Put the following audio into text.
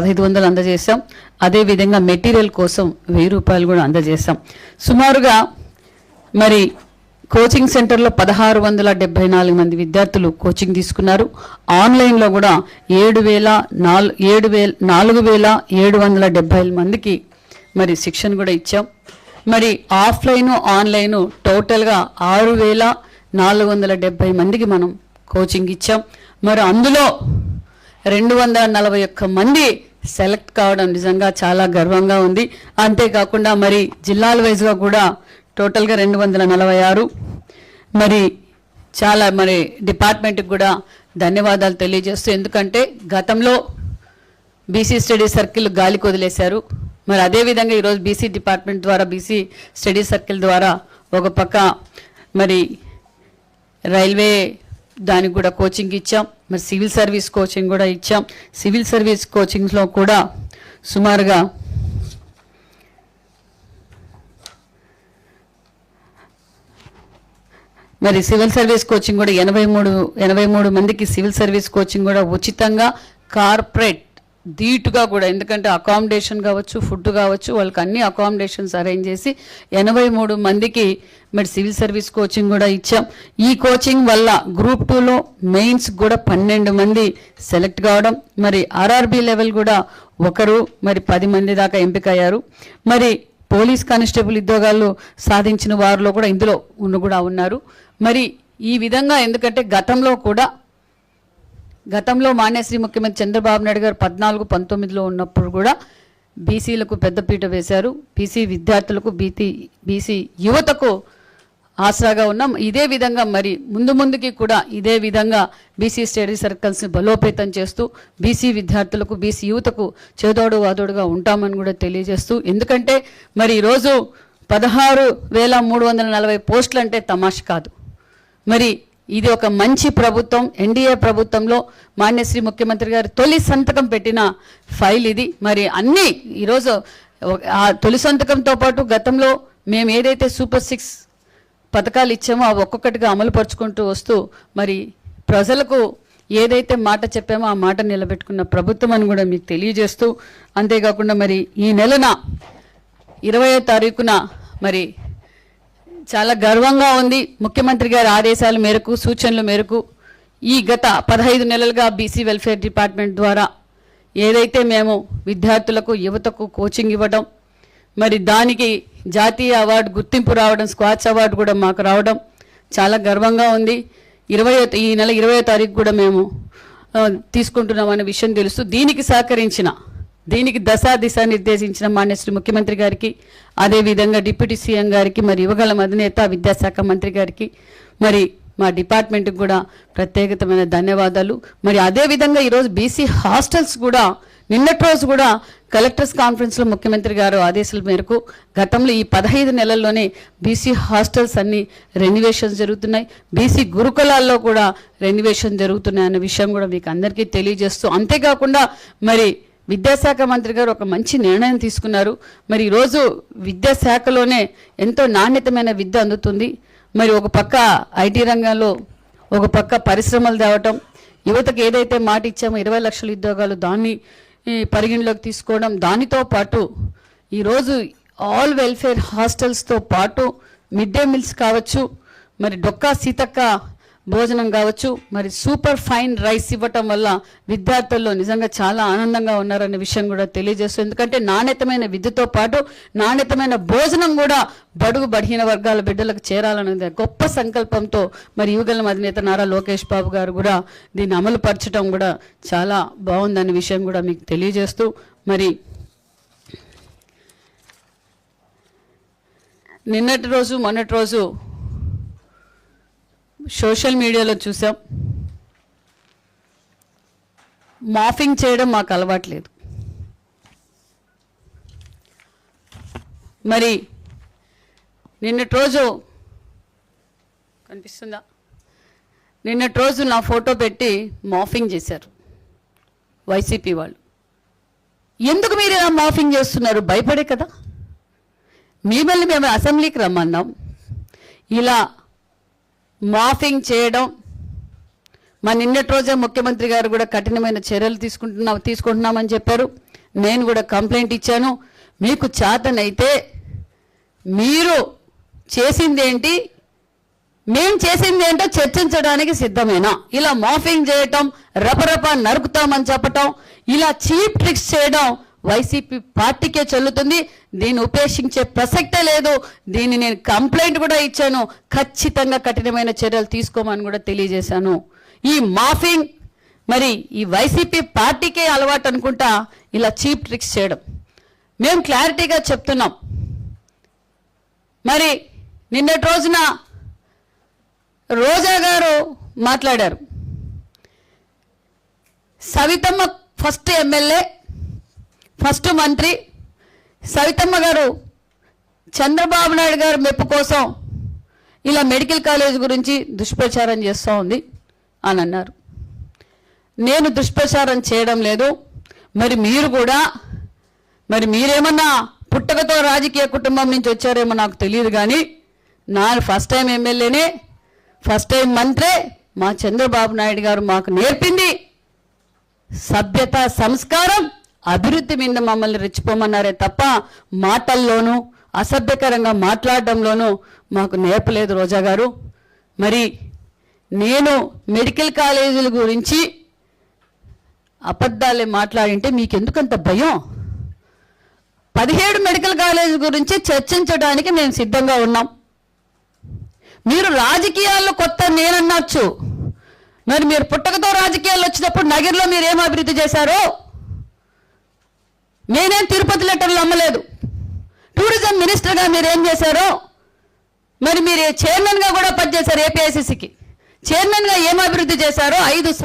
పదహైదు వందలు అందజేశాం. అదేవిధంగా మెటీరియల్ కోసం వెయ్యి రూపాయలు కూడా అందజేశాం. సుమారుగా మరి కోచింగ్ సెంటర్లో పదహారు వందల డెబ్బై నాలుగు మంది విద్యార్థులు కోచింగ్ తీసుకున్నారు. ఆన్లైన్లో కూడా ఏడు వేల నాలుగు ఏడు వేల నాలుగు వేల ఏడు వందల డెబ్బై మందికి మరి శిక్షణ కూడా ఇచ్చాం. మరి ఆఫ్లైన్ ఆన్లైన్ టోటల్గా ఆరు వేల నాలుగు వందల డెబ్బై మందికి మనం కోచింగ్ ఇచ్చాం. మరి అందులో రెండు వందల నలభై ఒక్క మంది సెలెక్ట్ కావడం నిజంగా చాలా గర్వంగా ఉంది. అంతేకాకుండా మరి జిల్లాల వైజ్గా కూడా టోటల్గా రెండు వందల నలభై ఆరు. మరి చాలా మరి డిపార్ట్మెంట్కి కూడా ధన్యవాదాలు తెలియజేస్తూ ఎందుకంటే గతంలో బీసీ స్టడీ సర్కిల్ గాలికి వదిలేశారు మరి అదేవిధంగా ఈరోజు బీసీ డిపార్ట్మెంట్ ద్వారా బీసీ స్టడీ సర్కిల్ ద్వారా ఒక పక్క మరి రైల్వే దానికి కూడా కోచింగ్ ఇచ్చాం. మరి సివిల్ సర్వీస్ కోచింగ్ కూడా ఇచ్చాం. సివిల్ సర్వీస్ కోచింగ్స్లో కూడా సుమారుగా మరి సివిల్ సర్వీస్ కోచింగ్ కూడా ఎనభై మూడు ఎనభై మూడు మందికి సివిల్ సర్వీస్ కోచింగ్ కూడా ఉచితంగా కార్పొరేట్ ధీటుగా కూడా ఎందుకంటే అకామిడేషన్ కావచ్చు ఫుడ్ కావచ్చు వాళ్ళకి అన్ని అకామిడేషన్స్ అరేంజ్ చేసి ఎనభై మూడు మందికి మరి సివిల్ సర్వీస్ కోచింగ్ కూడా ఇచ్చాం. ఈ కోచింగ్ వల్ల గ్రూప్ టూలో మెయిన్స్ కూడా పన్నెండు మంది సెలెక్ట్ కావడం మరి ఆర్ఆర్బి లెవెల్ కూడా ఒకరు మరి పది మంది దాకా ఎంపిక అయ్యారు మరి పోలీస్ కానిస్టేబుల్ ఉద్యోగాలు సాధించిన వారిలో కూడా ఇందులో ఉన్న కూడా ఉన్నారు. మరి ఈ విధంగా ఎందుకంటే గతంలో కూడా గతంలో మాన్యశ్రీ ముఖ్యమంత్రి చంద్రబాబు నాయుడు గారు పద్నాలుగు పంతొమ్మిదిలో ఉన్నప్పుడు కూడా బీసీలకు పెద్దపీట వేశారు. బీసీ విద్యార్థులకు బీసీ బీసీ యువతకు ఆసరాగా ఉన్నాం. ఇదే విధంగా మరి ముందు ముందుకి కూడా ఇదే విధంగా బీసీ స్టడీ సర్కిల్స్ని బలోపేతం చేస్తూ బీసీ విద్యార్థులకు బీసీ యువతకు చేదోడు వాదోడుగా ఉంటామని కూడా తెలియజేస్తూ ఎందుకంటే మరి ఈరోజు పదహారు వేల మూడు వందల నలభై పోస్టులు అంటే తమాష కాదు. మరి ఇది ఒక మంచి ప్రభుత్వం ఎన్డీఏ ప్రభుత్వంలో మాన్యశ్రీ ముఖ్యమంత్రి గారు తొలి సంతకం పెట్టిన ఫైల్ ఇది. మరి అన్నీ ఈరోజు ఆ తొలి సంతకంతో పాటు గతంలో మేము ఏదైతే సూపర్ సిక్స్ పథకాలు ఇచ్చామో అవి ఒక్కొక్కటిగా అమలు పరుచుకుంటూ వస్తూ మరి ప్రజలకు ఏదైతే మాట చెప్పామో ఆ మాట నిలబెట్టుకున్న ప్రభుత్వం అని కూడా మీకు తెలియజేస్తూ అంతేకాకుండా మరి ఈ నెలన ఇరవయో తారీఖున మరి చాలా గర్వంగా ఉంది ముఖ్యమంత్రి గారి ఆదేశాల మేరకు సూచనల మేరకు ఈ గత పదహైదు నెలలుగా బీసీ వెల్ఫేర్ డిపార్ట్మెంట్ ద్వారా ఏదైతే మేము విద్యార్థులకు యువతకు కోచింగ్ ఇవ్వడం మరి దానికి జాతీయ అవార్డు గుర్తింపు రావడం స్క్వాచ్ అవార్డు కూడా మాకు రావడం చాలా గర్వంగా ఉంది. ఇరవై ఈ నెల ఇరవై తారీఖు కూడా మేము ఆ, తీసుకుంటున్నామనే విషయం తెలుసు దీనికి సహకరించిన దీనికి దశా దిశ నిర్దేశించిన మాన్యశ్రీ ముఖ్యమంత్రి గారికి అదేవిధంగా డిప్యూటీ సీఎం గారికి మరి యువగల అధినేత విద్యాశాఖ మంత్రి గారికి మరి మా డిపార్ట్మెంట్కి కూడా ప్రత్యేకతమైన ధన్యవాదాలు. మరి అదేవిధంగా ఈరోజు బీసీ హాస్టల్స్ కూడా నిన్నటి రోజు కూడా కలెక్టర్స్ కాన్ఫరెన్స్లో ముఖ్యమంత్రి గారు ఆదేశాల మేరకు గతంలో ఈ పదహైదు నెలల్లోనే బీసీ హాస్టల్స్ అన్ని రెన్యువేషన్స్ జరుగుతున్నాయి. బీసీ గురుకులాల్లో కూడా రెన్యువేషన్ జరుగుతున్నాయి అన్న విషయం కూడా మీకు అందరికీ తెలియజేస్తూ అంతేకాకుండా మరి విద్యాశాఖ మంత్రి గారు ఒక మంచి నిర్ణయం తీసుకున్నారు. మరి ఈరోజు విద్యాశాఖలోనే ఎంతో నాణ్యతమైన విద్య అందుతుంది. మరి ఒక పక్క ఐటీ రంగంలో ఒక పక్క పరిశ్రమలు తేవటం యువతకు ఏదైతే మాట ఇచ్చామో ఇరవై లక్షల ఉద్యోగాలు దాన్ని ఈ, పరిగణలోకి తీసుకోవడం దానితో పాటు ఈరోజు ఆల్ వెల్ఫేర్ హాస్టల్స్తో పాటు మిడ్ డే మీల్స్ కావచ్చు. మరి డొక్కా సీతక్క భోజనం కావచ్చు మరి సూపర్ ఫైన్ రైస్ ఇవ్వటం వల్ల విద్యార్థుల్లో నిజంగా చాలా ఆనందంగా ఉన్నారనే విషయం కూడా తెలియజేస్తుంది. ఎందుకంటే నాణ్యతమైన విద్యతో పాటు నాణ్యతమైన భోజనం కూడా బడుగు బడిహీన వర్గాల బిడ్డలకు చేరాలనేది గొప్ప సంకల్పంతో మరి యువగలం అధినేత నారా లోకేష్ బాబు గారు కూడా దీన్ని అమలు పరచడం కూడా చాలా బాగుందనే విషయం కూడా మీకు తెలియజేస్తూ మరి నిన్నటి రోజు మొన్నటి రోజు సోషల్ మీడియాలో చూసాం. మాఫింగ్ చేయడం మాకు అలవాట్లేదు. మరి నిన్నటి రోజు కనిపిస్తుందా? నిన్నటి రోజు నా ఫోటో పెట్టి మాఫింగ్ చేశారు వైసీపీ వాళ్ళు. ఎందుకు మీరు ఇలా మాఫింగ్ చేస్తున్నారు? భయపడే కదా. మిమ్మల్ని మేము అసెంబ్లీకి రమ్మన్నాం. ఇలా మాఫింగ్ చేయడం. మా నిన్నటి రోజే ముఖ్యమంత్రి గారు కూడా కఠినమైన చర్యలు తీసుకుంటున్నాం తీసుకుంటున్నామని చెప్పారు. నేను కూడా కంప్లైంట్ ఇచ్చాను. మీకు చేతనైతే మీరు చేసిందేంటి మేం చేసింది ఏంటో చర్చించడానికి సిద్ధమేనా? ఇలా మాఫింగ్ చేయటం రపరప నరుకుతామని చెప్పటం ఇలా చీప్ ట్రిక్స్ చేయడం వైసీపీ పార్టీకే చెల్లుతుంది. దీన్ని ఉపేక్షించే ప్రసక్తే లేదు. దీన్ని నేను కంప్లైంట్ కూడా ఇచ్చాను. ఖచ్చితంగా కఠినమైన చర్యలు తీసుకోమని కూడా తెలియజేశాను. ఈ మాఫింగ్ మరి ఈ వైసీపీ పార్టీకే అలవాటు అనుకుంటా ఇలా చీప్ ట్రిక్స్ చేయడం. మేము క్లారిటీగా చెప్తున్నాం. మరి నిన్నటి రోజున రోజా గారు మాట్లాడారు. సవితమ్మ ఫస్ట్ ఎమ్మెల్యే ఫస్ట్ మంత్రి సవితమ్మ గారు చంద్రబాబు నాయుడు గారు మెప్పు కోసం ఇలా మెడికల్ కాలేజ్ గురించి దుష్ప్రచారం చేస్తూ ఉంది అని అన్నారు. నేను దుష్ప్రచారం చేయడం లేదు. మరి మీరు కూడా మరి మీరేమన్నా పుట్టకతో రాజకీయ కుటుంబం నుంచి వచ్చారేమో నాకు తెలియదు కానీ నా ఫస్ట్ టైం ఎమ్మెల్యేనే ఫస్ట్ టైం మంత్రే మా చంద్రబాబు నాయుడు గారు మాకు నేర్పింది సభ్యత సంస్కారం. అభివృద్ధి మీద మమ్మల్ని రెచ్చిపోమన్నారే తప్ప మాటల్లోనూ అసభ్యకరంగా మాట్లాడడంలోనూ మాకు నేర్పలేదు రోజా గారు. మరి నేను మెడికల్ కాలేజీల గురించి అబద్ధాలే మాట్లాడింటే మీకు ఎందుకంత భయం? పదిహేడు మెడికల్ కాలేజీ గురించి చర్చించడానికి మేము సిద్ధంగా ఉన్నాం. మీరు రాజకీయాల్లో కొత్త నేనన్నచ్చు. మరి మీరు పుట్టకతో రాజకీయాలు వచ్చినప్పుడు నగర్లో మీరు ఏం అభివృద్ధి చేశారో? నేనేం తిరుపతి లెటర్లు అమ్మలేదు. టూరిజం మినిస్టర్గా మీరు ఏం చేశారో మరి మీరు చైర్మన్గా కూడా పనిచేశారు ఏపీఐసిసికి చైర్మన్గా ఏం అభివృద్ధి చేశారో ఐదు